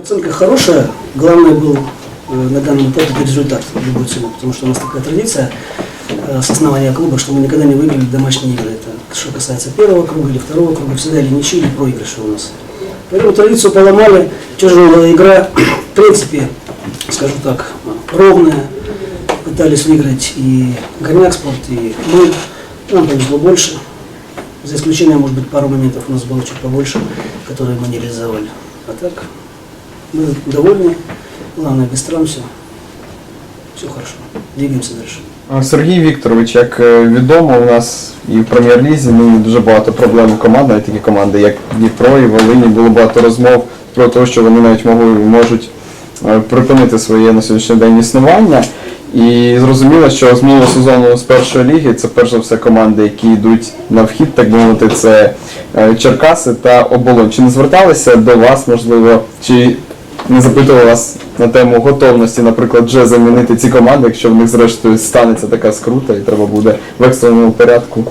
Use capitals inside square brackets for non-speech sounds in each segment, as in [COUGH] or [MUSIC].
Оценка хорошая. Главное был э, на данном этапе результат любой цене, потому что у нас такая традиция э, с основания клуба, что мы никогда не выиграли домашние игры. Это что касается первого круга или второго круга, всегда или ничьи, или проигрыши у нас. Поэтому традицию поломали, тяжелая игра, в принципе, скажу так, ровная. Пытались выиграть и Горняк спорт, и мы. Нам повезло больше. За исключением, может быть, пару моментов у нас было чуть побольше, которые мы не реализовали. А так, мы довольны. Главное, без травм все. Все хорошо. Двигаемся дальше. Сергій Вікторович, як е, відомо, у нас і в прем'єр-лізі нині дуже багато проблем у команд, навіть такі команди, як Дніпро і Волині, було багато розмов про те, що вони навіть могли, можуть е, припинити своє на сьогоднішній день існування. І зрозуміло, що з минулого сезону з першої ліги це перш за все команди, які йдуть на вхід, так би мовити, це е, Черкаси та Оболонь. Чи не зверталися до вас, можливо, чи не запитували вас на тему готовності, наприклад, вже замінити ці команди, якщо в них зрештою станеться така скрута і треба буде в екстреному порядку.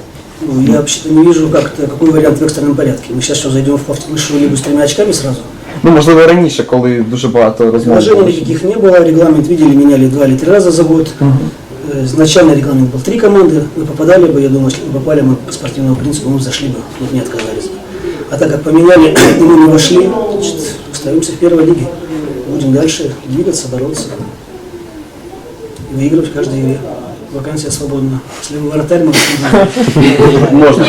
Ну, я вообще-то не вижу, как это, какой вариант в экстренном порядке. Мы сейчас что, зайдем в пов- высшую лигу с тремя очками сразу? Ну, можливо, раніше, коли дуже багато розмов. Вложений було. никаких не было, регламент видели, меняли два или три раза за год. Э, Изначально регламент был три команды, мы попадали бы, я думаю, если бы попали мы по спортивному принципу, мы зашли бы, вот не отказались бы. А так как поменяли, [COUGHS] и мы не вошли, значит, остаемся в первой лиге. Будем дальше двигаться, бороться. И выигрывать в каждой игре. Вакансия свободна. Если вы вратарь, мы Можна.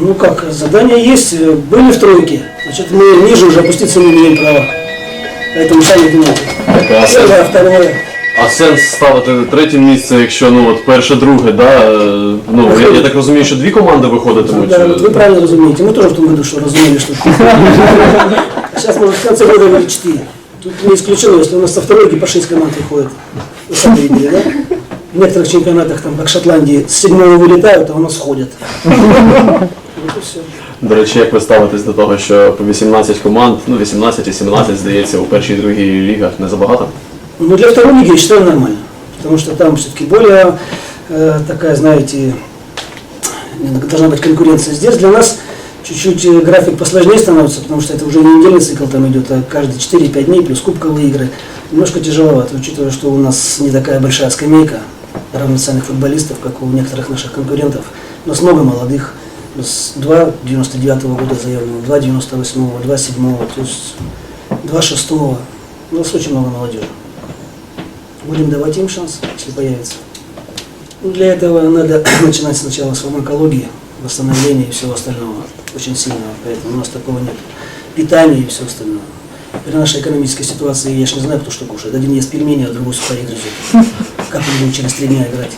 Ну как, задание есть, э, были в тройке, значит мы ниже уже опуститься не имеем права. Поэтому сами думайте. а Первое, второе. а сенс ставити третє місце, якщо ну от перше, друге, да? Ну я, я так розумію, що дві команди виходитимуть. Да, е, вот вы правильно разумеете. Мы тоже в том году что разумели, что А сейчас, может, в конце года были четыре. Тут не исключено, если у нас со второй по шесть команд выходит. Вы сами видели, да? В некоторых чемпионатах, там, как Шотландии, с седьмого вылетают, а у нас ходят. Вот и все. До речі, як ви ставитесь до того, що по 18 команд, ну 18 і 17, здається, у першій і другій лігах не забагато? Ну, для второй лиги я считаю нормально. Потому что там все-таки более э, такая, знаете, э, должна быть конкуренция. Здесь для нас чуть-чуть э, график посложнее становится, потому что это уже не недельный цикл там идет, а каждые 4-5 дней плюс кубковые игры. Немножко тяжеловато, учитывая, что у нас не такая большая скамейка равноценных футболистов, как у некоторых наших конкурентов, но с много молодых. С 2 99 года заявленного, 2 98 2 7 то есть 2 6 У нас очень много молодежи. Будем давать им шанс, если появится. Для этого надо [CLEARS THROAT] начинать сначала с фармакологии, восстановления и всего остального, очень сильного, поэтому у нас такого нет. Питания и все остальное. При нашей экономической ситуации я ж не знаю, кто что кушает. Один ест пельмени, а другой сухари грызет. Как мы будем через три дня играть?